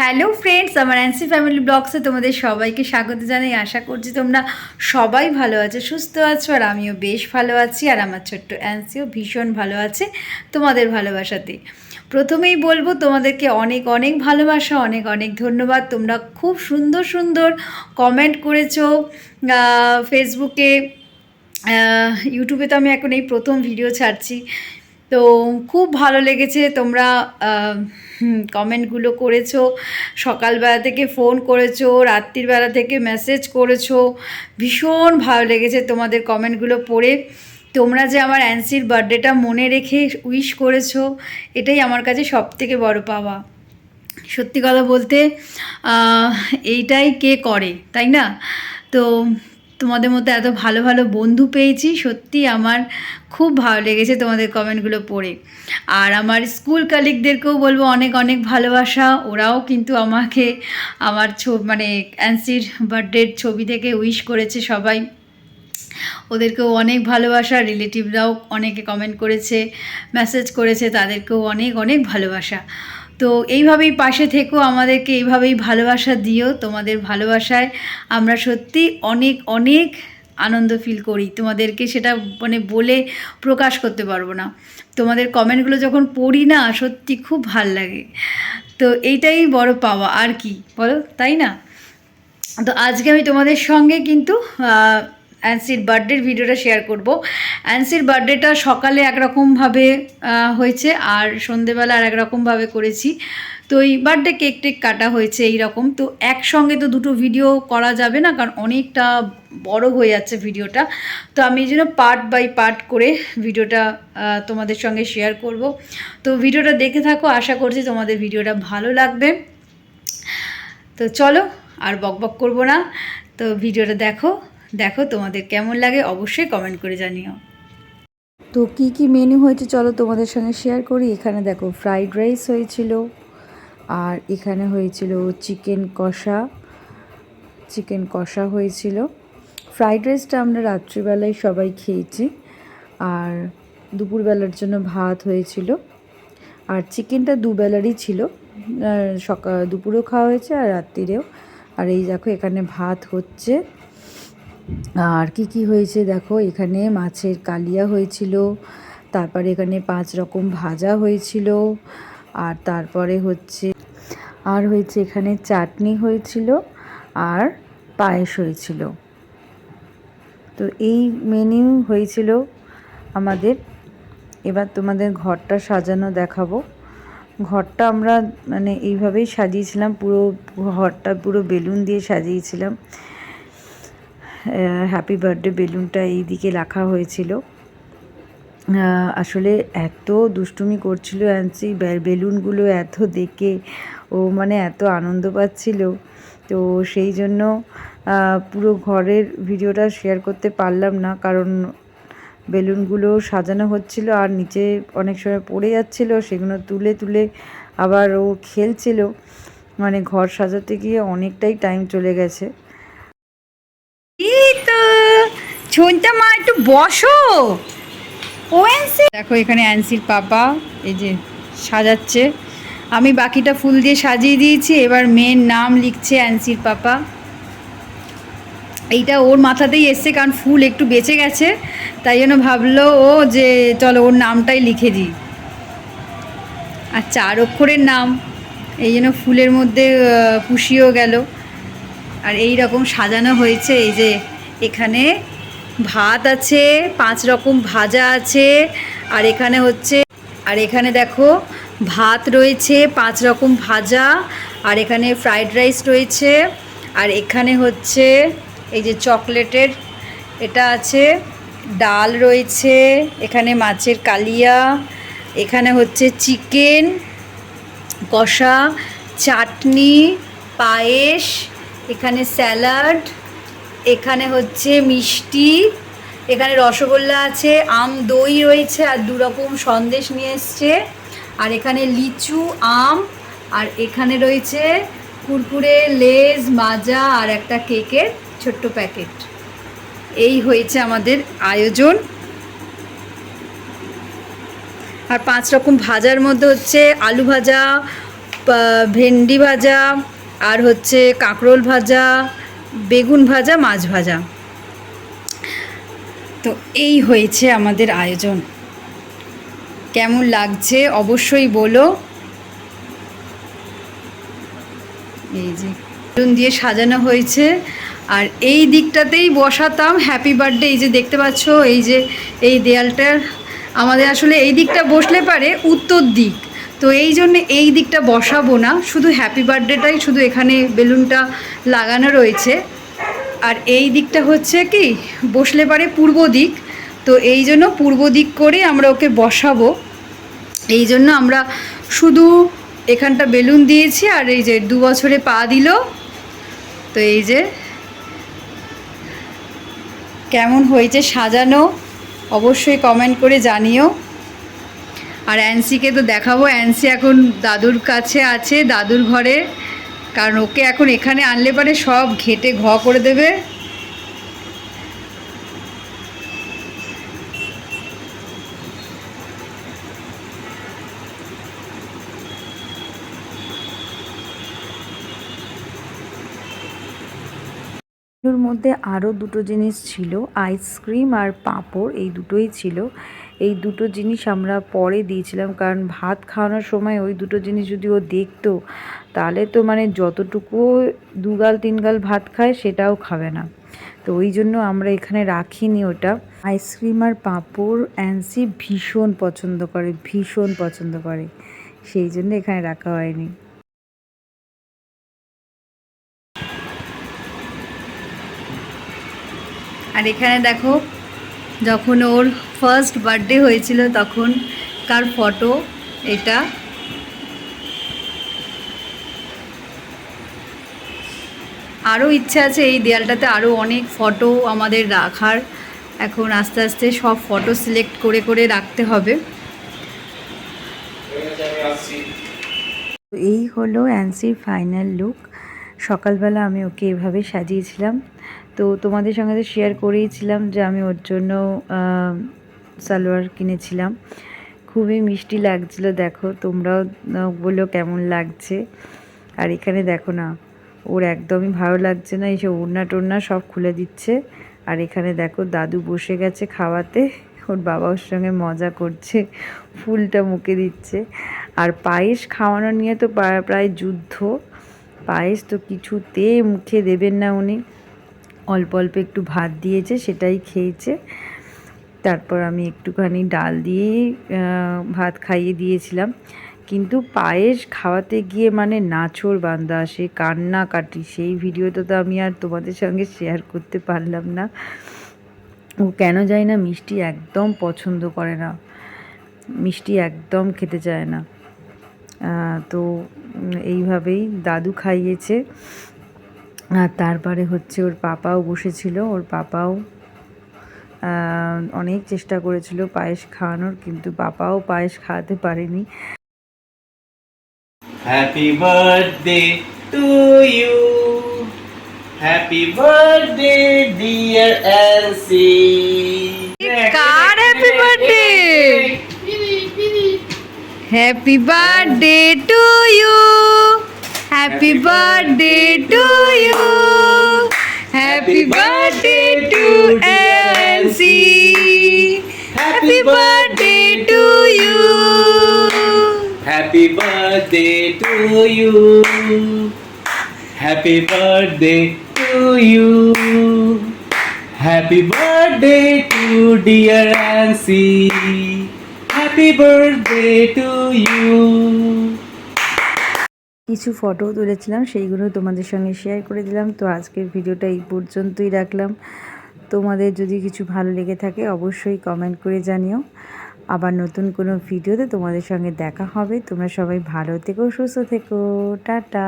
Hello friends আমার অ্যান্সি family ব্লগসে তোমাদের সবাইকে স্বাগত জানাই। আশা করছি তোমরা সবাই ভালো আছো, সুস্থ আছো, আর আমিও বেশ ভালো আছি, আর আমার ছোট্ট অ্যান্সিও ভীষণ ভালো আছে তোমাদের ভালোবাসাতে। প্রথমেই বলব, তোমাদেরকে অনেক অনেক ভালোবাসা, অনেক অনেক ধন্যবাদ। তোমরা খুব সুন্দর সুন্দর কমেন্ট করেছ ফেসবুকে ইউটিউবে তো আমি এখন এই প্রথম ভিডিও ছাড়ছি। তো খুব ভালো লেগেছে, তোমরা কমেন্টগুলো করেছ, সকালবেলা থেকে ফোন করেছ, রাত্রিবেলা থেকে মেসেজ করেছ, ভীষণ ভালো লেগেছে তোমাদের কমেন্টগুলো পড়ে। তোমরা যে আমার অ্যান্সির বার্থডেটা মনে রেখে উইশ করেছ, এটাই আমার কাছে সব থেকে বড় পাওয়া। সত্যি কথা বলতে এইটাই কে করে, তাই না? তো তোমাদের মধ্যে এত ভালো ভালো বন্ধু পেয়েছি সত্যি আমার খুব ভালো লেগেছে তোমাদের কমেন্টগুলো পড়ে। আর আমার স্কুল কালিকদেরকেও বলব অনেক অনেক ভালোবাসা, ওরাও কিন্তু আমাকে আমার ছবি মানে অ্যান্সির বার্থডের ছবি থেকে উইশ করেছে সবাই। ওদেরকেও অনেক ভালোবাসা রিলেটিভরাও অনেকে কমেন্ট করেছে মেসেজ করেছে, তাদেরকেও অনেক অনেক ভালোবাসা। তো এইভাবেই পাশে থেকো, আমাদেরকে এইভাবেই ভালোবাসা দিও। তোমাদের ভালোবাসায় আমরা সত্যি অনেক অনেক আনন্দ ফিল করি। তোমাদেরকে সেটা মানে বলে প্রকাশ করতে পারব না। তোমাদের কমেন্টগুলো যখন পড়ি না, সত্যি খুব ভালো লাগে। তো এইটাই বড় পাওয়া। আর কি? বলো, তাই না? তো আজকে আমি তোমাদের সঙ্গে কিন্তু অ্যান্সির বার্থডের ভিডিওটা শেয়ার করব। অ্যান্সির বার্থডেটা সকালে একরকমভাবে হয়েছে আর সন্ধেবেলা আর একরকমভাবে করেছি। তো এই বার্থডে কেক টেক কাটা হয়েছে এই রকম তো একসঙ্গে তো দুটো ভিডিও করা যাবে না, কারণ অনেকটা বড় হয়ে যাচ্ছে ভিডিওটা। তো আমি এই জন্য পার্ট বাই পার্ট করে ভিডিওটা তোমাদের সঙ্গে শেয়ার করব। তো ভিডিওটা দেখে থাকো, আশা করছি তোমাদের ভিডিওটা ভালো লাগবে। তো চলো, আর বকবক করব না। তো ভিডিওটা দেখো। দেখো তোমাদের কেমন লাগে অবশ্যই কমেন্ট করে জানিও। তো কি কি মেনু হয়েছে চলো তোমাদের সঙ্গে শেয়ার করি। এখানে দেখো ফ্রাইড রাইস হয়েছিল, আর এখানে হয়েছিল চিকেন কষা চিকেন কষা হয়েছিল। ফ্রাইড রাইসটা আমরা রাত্রিবেলায় সবাই খেয়েছি, আর দুপুরবেলার জন্য ভাত হয়েছিল। আর চিকেনটা দুবেলারই ছিল সকাল, দুপুরেও খাওয়া হয়েছে আর রাত্রিরেও। আর এই দেখো এখানে ভাত হচ্ছে। আর কি কি হয়েছে দেখো, এখানে মাছের কালিয়া হয়েছিল, তারপরে এখানে পাঁচ রকম ভাজা হয়েছিল, আর তারপরে হচ্ছে, আর হয়েছে এখানে চাটনি হয়েছিল, আর পায়েস হয়েছিল। তো এই মেনু হয়েছিল আমাদের। এবার তোমাদের ঘরটা সাজানো দেখাবো। ঘরটা আমরা মানে এইভাবেই সাজিয়েছিলাম, পুরো ঘরটা পুরো বেলুন দিয়ে সাজিয়েছিলাম। হ্যাপি বার্থডে বেলুনটা এই দিকে রাখা হয়েছিল। আসলে এত দুষ্টুমি করছিল অ্যান্সি বেলুনগুলো এত দেখে ও মানে এত আনন্দ পাচ্ছিল। তো সেই জন্য পুরো ঘরের ভিডিওটা শেয়ার করতে পারলাম না, কারণ বেলুনগুলো সাজানো হচ্ছিল আর নিচে অনেক সময় পড়ে যাচ্ছিল, সেগুলো তুলে তুলে আবার ও খেলছিল। মানে ঘর সাজাতে গিয়ে অনেকটাই টাইম চলে গেছে এই তো ছোনটা মা, একটু বসো। ও দেখো এখানে অ্যান্সির পাপা এই যে সাজাচ্ছে। আমি বাকিটা ফুল দিয়ে সাজিয়ে দিয়েছি, এবার মেয়ের নাম লিখছে অ্যান্সির পাপা। এইটা ওর মাথাতেই এসছে, কারণ ফুল একটু বেঁচে গেছে, তাই জন্য ভাবলো ও যে চলো ওর নামটাই লিখে দিই। আর চার অক্ষরের নাম, এই জন্য ফুলের মধ্যে পুষিয়েও গেল। আর এই রকম সাজানো হয়েছে, এই যে এখানে ভাত আছে, পাঁচ রকম ভাজা আছে, আর এখানে হচ্ছে, আর এখানে দেখো ভাত রয়েছে, পাঁচ রকম ভাজা, আর এখানে ফ্রাইড রাইস রয়েছে, আর এখানে হচ্ছে এই যে চকলেটের এটা আছে, ডাল রয়েছে, এখানে মাছের কালিয়া, এখানে হচ্ছে চিকেন, কষা, চাটনি, পায়েস, এখানে স্যালাড এখানে হচ্ছে মিষ্টি, এখানে রসগোল্লা আছে, আম, দই রয়েছে, আর দু রকম সন্দেশ নিয়ে এসছে। আর এখানে লিচু, আম, আর এখানে রয়েছে কুরকুরে, লেজ, মাজা, আর একটা কেকের ছোট্ট প্যাকেট। এই হয়েছে আমাদের আয়োজন। আর পাঁচ রকম ভাজার মধ্যে হচ্ছে আলু ভাজা ভেন্ডি ভাজা, আর হচ্ছে কাঁকরোল ভাজা বেগুন ভাজা, মাছ ভাজা। তো এই হয়েছে আমাদের আয়োজন। কেমন লাগছে অবশ্যই বলো। এই যে বেলুন দিয়ে সাজানো হয়েছে। আর এই দিকটাতেই বসাতাম। হ্যাপি বার্থডে এই যে দেখতে পাচ্ছ, এই যে এই দেয়ালটার আমাদের আসলে এই দিকটা বসলে পারে উত্তর দিক। তো এই জন্য এই দিকটা বসাবো না, শুধু হ্যাপি বার্থডেটাই শুধু এখানে বেলুনটা লাগানো রয়েছে। আর এই দিকটা হচ্ছে কি, বসলে পারে পূর্ব দিক, তো এই জন্য পূর্ব দিক করে আমরা ওকে বসাবো। এই জন্য আমরা শুধু এখানটা বেলুন দিয়েছি আর এই যে দু বছরে পা দিল। তো এই যে কেমন হয়েছে সাজানো, অবশ্যই কমেন্ট করে জানিও। আর অ্যান্সিকে তো দেখাবো। অ্যান্সি এখন দাদুর কাছে আছে, দাদুর ঘরে। কারণ ওকে এখন এখানে আনলে পারে সব ঘেটে ঘ করে দেবে। মধ্যে আরও দুটো জিনিস ছিল, আইসক্রিম আর পাঁপড়, এই দুটোই ছিল। এই দুটো জিনিস আমরা পরে দিয়েছিলাম, কারণ ভাত খাওয়ানোর সময় ওই দুটো জিনিস যদি ও দেখতো, তাহলে তো মানে যতটুকু দুগাল তিন গাল ভাত খায় সেটাও খাবে না। তো ওই জন্য আমরা এখানে রাখিনি ওটা। আইসক্রিম আর পাঁপড় অ্যান্সি ভীষণ পছন্দ করে, ভীষণ পছন্দ করে। সেই জন্য এখানে রাখা হয়নি। আর এখানে দেখো, যখন ওর ফার্স্ট বার্থডে হয়েছিল তখন। কার ফটো এটা। আরও ইচ্ছা আছে এই দেয়ালটাতে আরও অনেক ফটো আমাদের রাখার। এখন আস্তে আস্তে সব ফটো সিলেক্ট করে করে রাখতে হবে। এই হলো অ্যান্সির ফাইনাল লুক সকালবেলা আমি ওকে এভাবে সাজিয়েছিলাম। তো তোমাদের সঙ্গে শেয়ার করেইছিলাম যে আমি ওর জন্য সালোয়ার কিনেছিলাম। খুবই মিষ্টি লাগছিল, দেখো তোমরাও বলো কেমন লাগছে। আর এখানে দেখো না, ওর একদমই ভালো লাগছে না এসে ওড়না টোড়না সব খুলে দিচ্ছে। আর এখানে দেখো দাদু বসে গেছে খাওয়াতে, ওর বাবা ওর সঙ্গে মজা করছে, ফুলটা মুখে দিচ্ছে। আর পায়েস খাওয়ানো নিয়ে তো প্রায় যুদ্ধ। পায়েস তো কিছুতে মুখে দেবেন না উনি। অল্প অল্প একটু ভাত দিয়েছে, সেটাই খেয়েছে। তারপর আমি একটুখানি ডাল দিয়ে ভাত খাইয়ে দিয়েছিলাম। কিন্তু পায়েস খাওয়াতে গিয়ে মানে নাচোর বান্দা, সে কান্নাকাটি সেই ভিডিওটা তো আমি আর তোমাদের সঙ্গে শেয়ার করতে পারলাম না। ও কেন যায় না মিষ্টি একদম পছন্দ করে না। মিষ্টি একদম খেতে চায় না। তো এইভাবেই দাদু খাইয়েছে। আর তারপরে হচ্ছে ওর পাপাও বসেছিল, ওর পাপাও অনেক চেষ্টা করেছিল পায়েস খাওয়ানোর কিন্তু বাবাও পায়েস খাওয়াতে পারেনি। Happy birthday to you. Happy birthday, dear Elsie. Car happy birthday happy birthday to you happy birthday to you happy birthday Happy birthday to you. Happy birthday to you. Happy birthday to dear Elsie. Happy birthday to you. কিছু photo তুলেছিলাম সেইগুলো তোমাদের সঙ্গে share করে দিলাম তো আজকের ভিডিওটা এই পর্যন্তই রাখলাম তোমাদের যদি কিছু ভালো লেগে থাকে অবশ্যই কমেন্ট করে জানিও আবার নতুন কোনো ভিডিওতে তোমাদের সঙ্গে দেখা হবে। তোমরা সবাই ভালো থেকো, সুস্থ থেকো। টাটা।